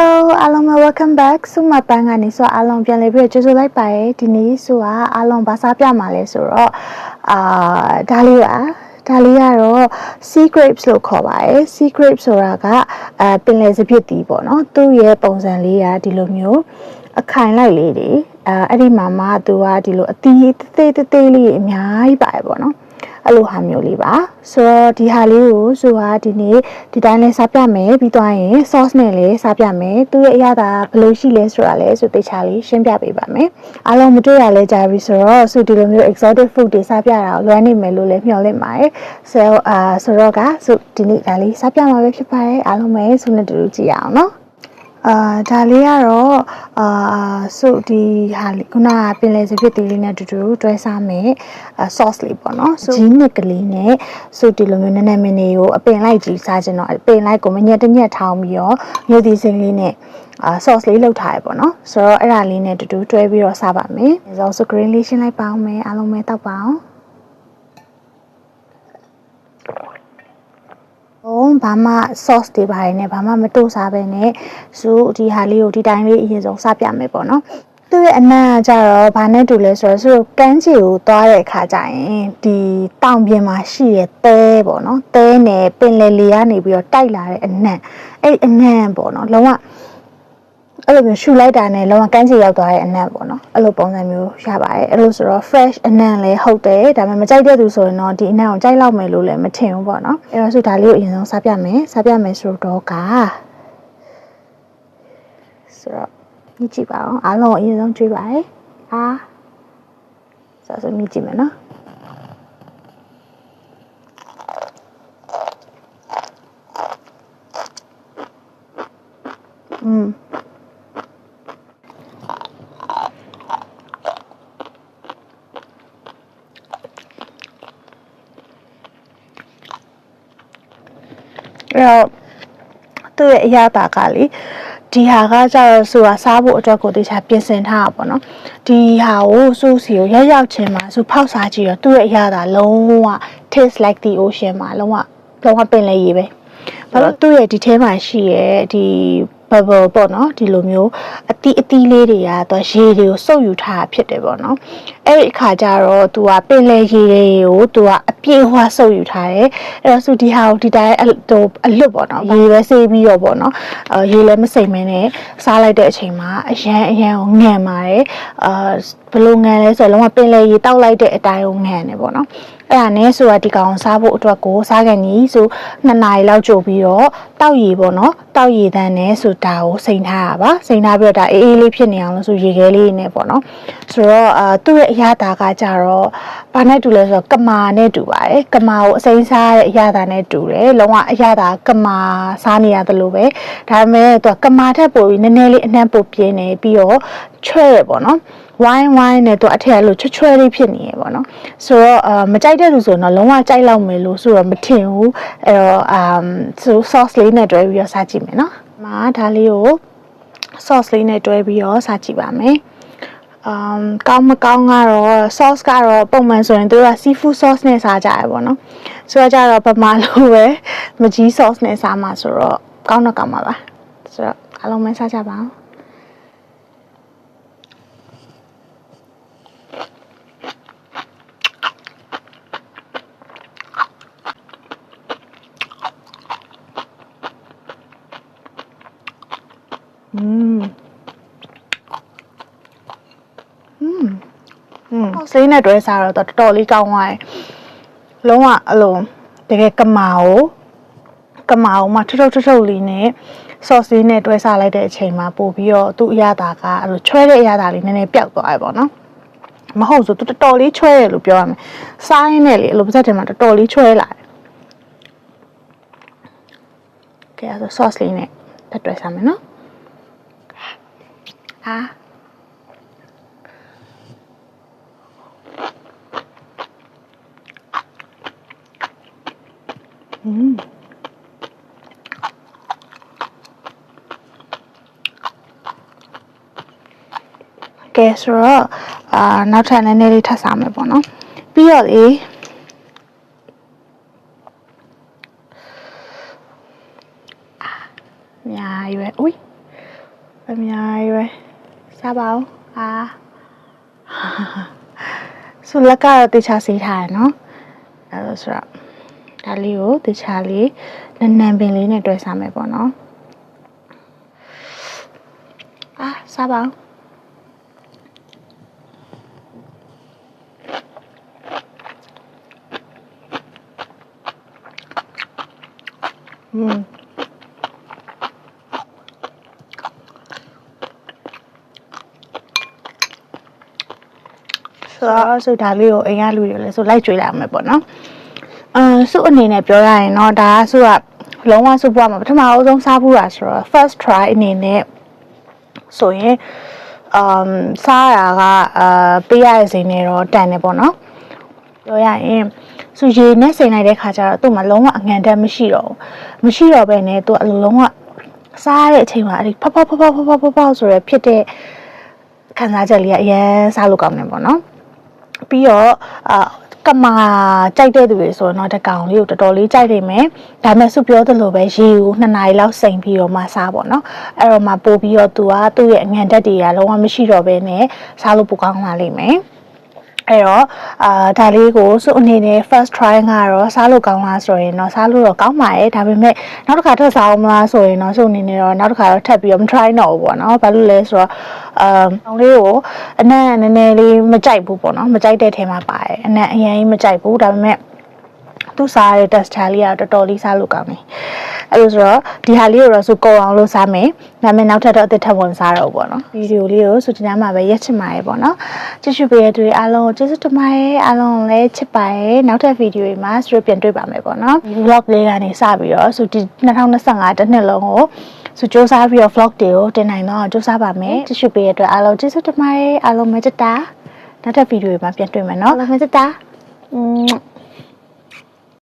Hello အားလုံးပဲ welcome back ဆုမပန်းကနေဆိုတော့အားလုံးပြန်လည်ပြီးတော့ကျေးဇူးလိုက်ပါတယ်ဒီနေ့ဆိုတာအားလုံးဘာစားပြမှာလဲဆိုတော့အာဒါလေးပါဒါလေးကတော့ sea grapes လို့ခေါ်ပါတယ် sea grapes ဆိုတာကအဲပင်လယ်စပစ်တီးပေါ့နော်သူ့ရဲ့ပုံစံလေးကဒီလိုမျိုးအခိုင်လိုက်လေးတွေအဲအဲ့ဒီမှာမှသူကဒီလိုအသီးသေးသေးသေးလေးအများကြီးပါတယ်ပေါ့နော် အဲ့လိုဟာမျိုးလေးပါဆိုတော့ဒီဟာလေးကိုဆိုကဒီနေ့ဒီတိုင်းလေးစားပြမယ်ပြီးသွားရင် sauce နဲ့လည်းစားပြမယ်သူရဲ့အရသာဘယ်လိုရှိလဲဆိုတာလဲဆိုတေချာလေးရှင်းပြပေးပါမယ်အားလုံးမတွေ့ရလဲကြာပြီဆိုတော့ဆိုဒီလိုမျိုး exotic food တွေစားပြတာကိုလွမ်းနေမယ်လို့လည်းမျှော်လင့်ပါတယ်ဆိုတော့အာဆိုတော့ကဆိုဒီနေ့ဒါလေးစားပြမှာပဲဖြစ်ပါတယ်အားလုံးပဲဆုနဲ့တူတူကြည့်ရအောင်နော် အာဒါလေးကတော့အာဆိုဒီဟာလေးခုနကပင်လယ်စပစ်သေးလေးနဲ့တူတူတွဲစားမယ်အာ sauce လေးပေါ့နော်ဆိုဂျင်းနစ်ကလေးနဲ့ဆိုဒီလိုမျိုးနည်းနည်းမင်းလေးကိုအပင်လိုက်ကြီးစားခြင်းတော့အပင်လိုက်ကိုမညက်တညက်ထောင်းပြီးတော့မြို့ဒီစိမ့်လေးနဲ့အာ sauce လေးလောက်ထားရပေါ့နော်ဆိုတော့အဲ့ဒါလေးနဲ့တူတူတွဲပြီးတော့စားပါမယ်။ဆိုတော့ green လေးရှင်းလိုက်ပါအောင်မယ်အားလုံးပဲတောက်ပါအောင်။ဟို ဘာမှ sauce တွေပါတယ်နဲ့ဘာမှမတိုးစားပဲနဲ့ဆိုဒီဟာလေးကိုဒီတိုင်းလေးအရင်ဆုံးစားပြမယ်ပေါ့နော်သူ့ရဲ့အနံ့ကကြတော့ဘာနဲ့တူလဲဆိုတော့ဆိုကန်းချီကိုသွားတဲ့အခါကျရင်ဒီတောင်ပြင်မှာရှိတဲ့သဲပေါ့နော်သဲနဲ့ပင်လယ်လေကနေပြီးတော့တိုက်လာတဲ့အနံ့အဲ့အနံ့ပေါ့နော်လုံးဝ အဲ့လိုမျိုးရှူလိုက်တာနဲ့လုံးဝကန်းချီရောက်သွားတဲ့အနံ့ပေါ့နော်အဲ့လိုပုံစံမျိုးရပါတယ်အဲ့လိုဆိုတော့ fresh အနံ့လည်းဟုတ်တယ်ဒါပေမဲ့မကြိုက်တဲ့သူဆိုရင်တော့ဒီအနံ့ကိုကြိုက်လောက်မယ်လို့လည်းမထင်ဘူးပေါ့နော်အဲ့တော့ဆိုဒါလေးကိုအရင်ဆုံးစားပြမယ်စားပြမယ်ဆိုတော့ကဆိုတော့မြည်ကြည့်ပါအောင်အားလုံးအရင်ဆုံးကြွေးပါတယ်အာဆိုတော့မြည်ကြည့်မယ်နော် အဲ့တော့သူ့ရဲ့အရာတာကလေဒီဟာကကြတော့ဆိုတာစားဖို့အတွက်ကိုတခြားပြင်ဆင်ထားတာပေါ့နော်ဒီဟာကိုစူးစီကိုရောက်ရောက်ချင်းမှာစူဖောက်စားကြည့်တော့သူ့ရဲ့အရာတာလုံးဝ taste like the ocean မှာလုံးဝလုံးဝပင်လယ်ရေပဲဘာလို့သူ့ရဲ့ဒီထဲမှာရှိရဲ့ဒီ bubble ပေါ့နော်ဒီလိုမျိုးအတီးအတီးလေးတွေကသူရေတွေကိုစုပ်ယူထားတာဖြစ်တယ်ပေါ့နော်အဲ့ဒီအခါကျတော့သူကပင်လယ်ရေတွေကိုသူကအပြည့်အဝစုပ်ယူထားတယ်အဲ့တော့သူဒီဟာကိုဒီတိုင်းအတူအလွတ်ပေါ့နော်ရေပဲဆေးပြီးတော့ပေါ့နော်အဲရေလည်းမစိမ့်မင်းနဲ့စားလိုက်တဲ့အချိန်မှာအရန်အရန်ကိုငံပါတယ်အာဘယ်လိုငံလဲဆိုတော့လုံးဝပင်လယ်ရေတောက်လိုက်တဲ့အတိုင်းကိုငံနေပေါ့နော် အဲ့ဒါနဲ့ဆိုတာဒီကောင်စားဖို့အတွက်ကိုစားကန်ကြီးဆို2နာရီလောက်ကြိုပြီးတော့တောက်ရည်ပေါ့နော်တောက်ရည်တန်းနဲ့ဆိုတာကိုစိန်ထားတာပါစိန်ထားပြီးတော့ဒါအေးအေးလေးဖြစ်နေအောင်လို့ဆိုရေခဲလေးနဲ့ပေါ့နော်ဆိုတော့အာသူ့ရဲ့အရသာကကြတော့ဘာနဲ့တူလဲဆိုတော့ကမာနဲ့တူပါတယ်ကမာကိုအစိမ်းစားတဲ့အရသာနဲ့တူတယ်လုံးဝအရသာကမာစားနေရတယ်လို့ပဲဒါပေမဲ့သူကကမာထက်ပိုပြီးနည်းနည်းလေးအနှံ့ပိုပြင်းနေပြီးတော့ချဲ့ရပေါ့နော် ဝိုင်းဝိုင်းနဲ့သူအထက်အဲ့လိုချွတ်ချွဲလေးဖြစ်နေရပေါ့နော်ဆိုတော့အာမကြိုက်တဲ့သူဆိုတော့လုံးဝကြိုက်လောက်မယ်လို့ဆိုတော့မထင်ဘူးအဲ့တော့အာဆို sauce လေးနဲ့တွဲပြီးတော့စားကြည့်မယ်နော်မာဒါလေးကို sauce လေးနဲ့တွဲပြီးတော့စားကြည့်ပါမယ်အမ်ကောင်းမကောင်းကတော့ sauce ကတော့ပုံမှန်ဆိုရင်တို့က seafood sauce နဲ့စားကြရပေါ့နော်ဆိုတော့ကြတော့ပမာလို့ပဲမကြီး sauce နဲ့စားမှာဆိုတော့ကောင်းတော့ကောင်းပါပါဆိုတော့အားလုံးပဲစားကြပါအောင် 嗯，嗯，嗯，စိတ်နဲ့တွဲစားတော့တော်တော်လေးကောင်းသွားတယ်။လုံးဝအလုံးတကယ်ကမာကိုကမာကိုမှထုထုထုထုလေးနဲ့ဆော့ဆေးနဲ့တွဲစားလိုက်တဲ့အချိန်မှာပို့ပြီးတော့သူ့အရသာကအဲ့လိုချွဲတဲ့အရသာလေးနည်းနည်းပျောက်သွားတယ်ပေါ့နော်။မဟုတ်ဆိုသူတော်တော်လေးချွဲတယ်လို့ပြောရမယ်။စားရင်းနဲ့လေအဲ့လိုပါးစပ်ထဲမှာတော်တော်လေးချွဲလာတယ်။ကဲအဲ့ဒါ sauce လေးနဲ့ထပ်တွဲစားမယ်နော်။ อ่ะอืมကဲဆိုတော့အာနောက်ထပ်နည်းနည်းလေးထပ်စားမယ်ပေါ့နော်ပြီးတော့လေအာညာရွယ်อุ้ย ပါ ဦးအာဆိုလက်ကတော့တေချာစီးထားရနော်အဲလိုဆိုတော့ဒါလေးကိုတေချာလေးနန်းနန်းပင်လေးနဲ့တွဲစားမယ်ပေါ့နော်အာစားပါဦးอืม ဆိုတော့ဆိုဒါလေးကိုအိမ်ကလူတွေလည်းဆိုလိုက်ကြွေးလိုက်အောင်မယ်ပေါ့နော်အမ်စုအနေနဲ့ပြောရရင်တော့ဒါကစုကလုံးဝစုပွားမှာပထမအဆုံးစားဘူးတာဆိုတော့ first try အနေနဲ့ဆိုရင်အမ်စားရကအာပေးရတဲ့စိနေတော့တန်တယ်ပေါ့နော်ပြောရရင်စုရေနဲ့စိန်လိုက်တဲ့ခါကျတော့သူ့မှာလုံးဝအငံတက်မရှိတော့ဘူးမရှိတော့ဘဲနဲ့သူကအလိုလုံးဝစားရတဲ့အချိန်မှာအဲ့ဒီဖောက်ဖောက်ဖောက်ဖောက်ဖောက်ဖောက်ဖောက်ဆိုရဖြစ်တဲ့ခံစားချက်လေးကအရင်စားလို့ကောင်းတယ်ပေါ့နော် ပြီးတော့အာကမာကြိုက်တဲ့သူတွေဆိုတော့တကောင်လေးကိုတော်တော်လေးကြိုက်နေမယ်ဒါပေမဲ့စုပြောသလိုပဲရေကို2နာရီလောက်စိမ်ပြီးတော့မှစားပေါ့နော်အဲ့တော့မှပို့ပြီးတော့သူကသူ့ရဲ့အငံတက်တွေကလုံးဝမရှိတော့ဘဲနဲ့စားလို့ပိုကောင်းလာလိမ့်မယ် အဲ့တော့အာဒါလေးကိုစုအနေနဲ့ first try ကတော့စားလို့ကောင်းလားဆိုရင်တော့စားလို့တော့ကောင်းပါရဲ့ဒါပေမဲ့နောက်တစ်ခါထပ်စားအောင်မလားဆိုရင်တော့စုအနေနဲ့တော့နောက်တစ်ခါတော့ထပ်ပြီးတော့မ try တော့ဘူးပေါ့နော်ဘာလို့လဲဆိုတော့အာကောင်လေးကိုအနံ့နည်းနည်းလေးမကြိုက်ဘူးပေါ့နော်မကြိုက်တဲ့ထဲမှာပါတယ်အနံ့အရင်ကြီးမကြိုက်ဘူးဒါပေမဲ့ သူစားတဲ့ texture လေးကတော်တော်လေးစားလို့ကောင်းတယ်အဲ့လိုဆိုတော့ဒီဟာလေးကိုတော့စုကုံအောင်လို့စားမယ်ဒါပေမဲ့နောက်ထပ်တော့အသစ်ထပ်ဝင်စားတော့ဘူးပေါ့နော်ဗီဒီယိုလေးကိုစုဒီနားမှာပဲရက်ချင်ပါတယ်ပေါ့နော်ကြည့်ရှုပေးတဲ့သူတွေအားလုံးကိုကျေးဇူးတင်ပါတယ်အားလုံးကိုလည်းချစ်ပါတယ်နောက်ထပ်ဗီဒီယိုတွေမှာစုပြန်တွေ့ပါမယ်ပေါ့နော်ဒီ vlog လေးကနေစပြီးတော့စုဒီ2025တစ်နှစ်လုံးကိုစုစူးစမ်းပြီးတော့ vlog တွေကိုတင်နိုင်တော့စူးစမ်းပါမယ်ကြည့်ရှုပေးတဲ့အတွက်အားလုံးကျေးဇူးတင်ပါတယ်အားလုံးပဲချစ်တာနောက်ထပ်ဗီဒီယိုတွေမှာပြန်တွေ့မယ်နော်အားလုံးပဲချစ်တာ